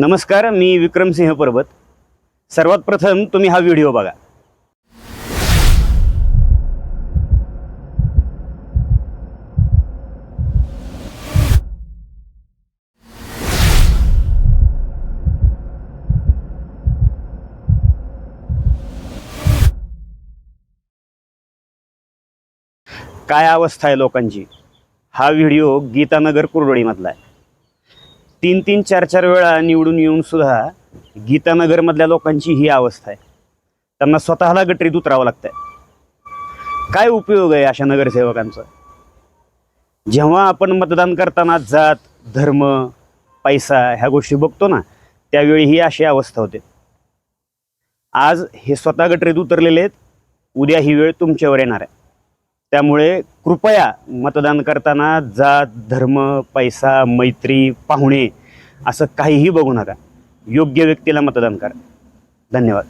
नमस्कार मी विक्रमसिंह पर्वत सर्वात प्रथम तुम्ही हा व्हिडिओ बघा. काय अवस्था आहे लोकांची? हा व्हिडिओ गीतानगर कुरडोळीमधला आहे. तीन तीन चार चार वेळा निवडून येऊन सुद्धा गीतानगरमधल्या लोकांची ही अवस्था आहे. त्यांना स्वतःला गटरीत उतरावं लागतंय. काय उपयोग आहे अशा नगरसेवकांचा? जेव्हा आपण मतदान करताना जात धर्म पैसा ह्या गोष्टी बघतो ना त्यावेळी ही अशी अवस्था होते. आज हे स्वतः गटरीत उतरलेले आहेत उद्या ही वेळ तुमच्यावर येणार आहे. त्यामुळे कृपया मतदान करताना जात धर्म पैसा मैत्री पाहुणे असं काहीही बघू नका. योग्य व्यक्तीला मतदान करा. धन्यवाद.